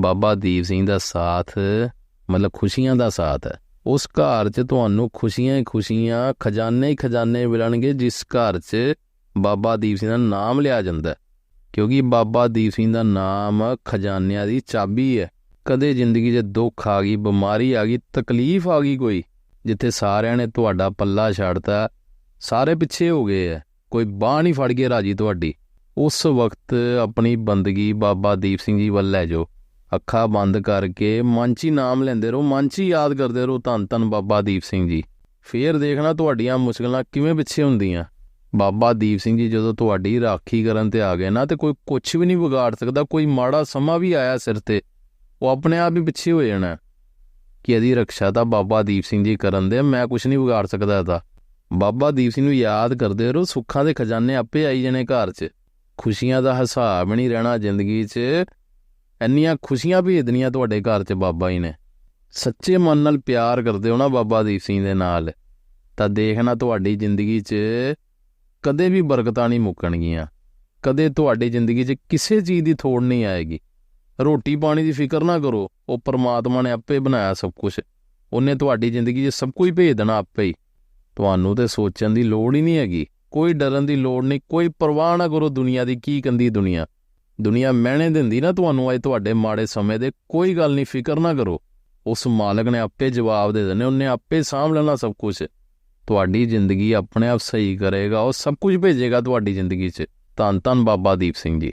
ਬਾਬਾ ਦੀਪ ਸਿੰਘ ਦਾ ਸਾਥ, ਮਤਲਬ ਖੁਸ਼ੀਆਂ ਦਾ ਸਾਥ ਹੈ। ਉਸ ਘਰ 'ਚ ਤੁਹਾਨੂੰ ਖੁਸ਼ੀਆਂ ਹੀ ਖੁਸ਼ੀਆਂ, ਖਜ਼ਾਨੇ ਹੀ ਖਜ਼ਾਨੇ ਮਿਲਣਗੇ, ਜਿਸ ਘਰ 'ਚ ਬਾਬਾ ਦੀਪ ਸਿੰਘ ਦਾ ਨਾਮ ਲਿਆ ਜਾਂਦਾ ਕਿਉਂਕਿ ਬਾਬਾ ਦੀਪ ਸਿੰਘ ਦਾ ਨਾਮ ਖਜ਼ਾਨਿਆਂ ਦੀ ਚਾਬੀ ਹੈ। ਕਦੇ ਜ਼ਿੰਦਗੀ 'ਚ ਦੁੱਖ ਆ ਗਈ, ਬਿਮਾਰੀ ਆ ਗਈ, ਤਕਲੀਫ ਆ ਗਈ ਕੋਈ, ਜਿੱਥੇ ਸਾਰਿਆਂ ਨੇ ਤੁਹਾਡਾ ਪੱਲਾ ਛੱਡਤਾ, ਸਾਰੇ ਪਿੱਛੇ ਹੋ ਗਏ ਐ ਕੋਈ ਬਾਹ ਨਹੀਂ ਫੜ ਕੇ ਰਾਜੀ ਤੁਹਾਡੀ। ਉਸ ਵਕਤ ਆਪਣੀ ਬੰਦਗੀ ਬਾਬਾ ਦੀਪ ਸਿੰਘ ਜੀ ਵੱਲ ਲੈ ਜਾਓ। ਅੱਖਾਂ ਬੰਦ ਕਰਕੇ ਮਨ 'ਚ ਹੀ ਨਾਮ ਲੈਂਦੇ ਰਹੋ ਮਨ 'ਚ ਹੀ ਯਾਦ ਕਰਦੇ ਰਹੋ ਧੰਨ ਧੰਨ ਬਾਬਾ ਦੀਪ ਸਿੰਘ ਜੀ। ਫੇਰ ਦੇਖਣਾ ਤੁਹਾਡੀਆਂ ਮੁਸ਼ਕਲਾਂ ਕਿਵੇਂ ਪਿੱਛੇ ਹੁੰਦੀਆਂ। ਬਾਬਾ ਦੀਪ ਸਿੰਘ ਜੀ ਜਦੋਂ ਤੁਹਾਡੀ ਰਾਖੀ ਕਰਨ ਤੇ ਆ ਗਏ ਨਾ, ਤੇ ਕੋਈ ਕੁਝ ਵੀ ਨਹੀਂ ਵਿਗਾੜ ਸਕਦਾ, ਕੋਈ ਮਾੜਾ ਸਮਾਂ ਵੀ ਆਇਆ ਸਿਰ ਤੇ, ਉਹ ਆਪਣੇ ਆਪ ਹੀ ਪਿੱਛੇ ਹੋ ਜਾਣਾ। ਕਿ ਇਹਦੀ ਰੱਖਿਆ ਤਾਂ ਬਾਬਾ ਦੀਪ ਸਿੰਘ ਜੀ ਕਰਨ ਦੇ ਮੈਂ ਕੁਝ ਨਹੀਂ ਵਿਗਾੜ ਸਕਦਾ ਇਹਦਾ। ਬਾਬਾ ਦੀਪ ਸਿੰਘ ਨੂੰ ਯਾਦ ਕਰਦੇ ਰਹੋ, ਸੁੱਖਾਂ ਦੇ ਖਜ਼ਾਨੇ ਆਪੇ ਆਈ ਜਾਣੇ ਘਰ 'ਚ। ਖੁਸ਼ੀਆਂ ਦਾ ਹਿਸਾਬ ਨਹੀਂ ਰਹਿਣਾ ਜ਼ਿੰਦਗੀ 'ਚ। ਇੰਨੀਆਂ ਖੁਸ਼ੀਆਂ ਭੇਜਣੀਆਂ ਤੁਹਾਡੇ ਘਰ 'ਚ ਬਾਬਾ ਜੀ ਨੇ। ਸੱਚੇ ਮਨ ਨਾਲ ਪਿਆਰ ਕਰਦੇ ਹੋ ਨਾ ਬਾਬਾ ਦੀਪ ਸਿੰਘ ਦੇ ਨਾਲ, ਤਾਂ ਦੇਖਣਾ ਤੁਹਾਡੀ ਜ਼ਿੰਦਗੀ 'ਚ ਕਦੇ ਵੀ ਬਰਕਤਾਂ ਨਹੀਂ ਮੁੱਕਣਗੀਆਂ। ਕਦੇ ਤੁਹਾਡੀ ਜ਼ਿੰਦਗੀ 'ਚ ਕਿਸੇ ਚੀਜ਼ ਦੀ ਥੋੜ ਨਹੀਂ ਆਏਗੀ। ਰੋਟੀ ਪਾਣੀ ਦੀ ਫਿਕਰ ਨਾ ਕਰੋ, ਉਹ ਪਰਮਾਤਮਾ ਨੇ ਆਪੇ ਬਣਾਇਆ ਸਭ ਕੁਝ ਉਹਨੇ ਤੁਹਾਡੀ ਜ਼ਿੰਦਗੀ 'ਚ ਸਭ ਕੁਝ ਭੇਜ ਦੇਣਾ ਆਪੇ ਹੀ। ਤੁਹਾਨੂੰ ਤੇ ਸੋਚਣ ਦੀ ਲੋੜ ਹੀ ਨਹੀਂ ਹੈਗੀ। ਕੋਈ ਡਰਨ ਦੀ ਲੋੜ ਨਹੀਂ, ਕੋਈ ਪਰਵਾਹ ਨਾ ਕਰੋ ਦੁਨੀਆ ਦੀ ਕੀ ਕੰਦੀ ਦੁਨੀਆ। ਦੁਨੀਆ ਮਹਿਣੇ ਦਿੰਦੀ ਨਾ ਤੁਹਾਨੂੰ, ਅੱਜ ਤੁਹਾਡੇ ਮਾੜੇ ਸਮੇਂ ਦੇ ਕੋਈ ਗੱਲ ਨਹੀਂ, ਫਿਕਰ ਨਾ ਕਰੋ। ਉਸ ਮਾਲਕ ਨੇ ਆਪੇ ਜਵਾਬ ਦੇ ਦੇਣੇ, ਉਹਨੇ ਆਪੇ ਸਾਂਭ ਲੈਣਾ ਸਭ ਕੁਝ ਤੁਹਾਡੀ ਜ਼ਿੰਦਗੀ ਆਪਣੇ ਆਪ ਸਹੀ ਕਰੇਗਾ, ਉਹ ਸਭ ਕੁਝ ਭੇਜੇਗਾ ਤੁਹਾਡੀ ਜ਼ਿੰਦਗੀ 'ਚ। ਧੰਨ ਧੰਨ ਬਾਬਾ ਦੀਪ ਸਿੰਘ ਜੀ।